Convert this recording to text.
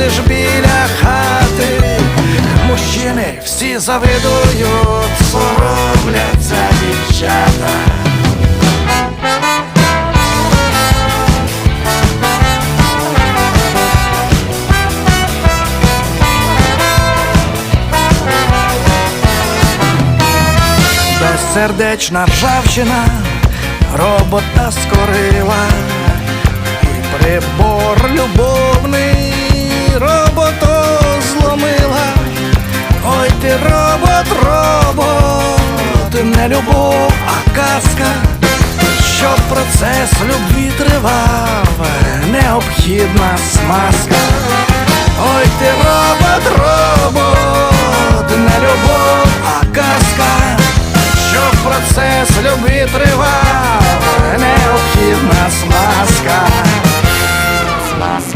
ходиш біля хати, мужчини всі завидують, соромляться дівчата. Безсердечна ржавчина робота скорила, і прибор любовний ти робот, робот, не любов, а казка, щоб процес любві тривав, необхідна смазка. Ой ти робот, робот, не любов, а казка, щоб процес любві тривав,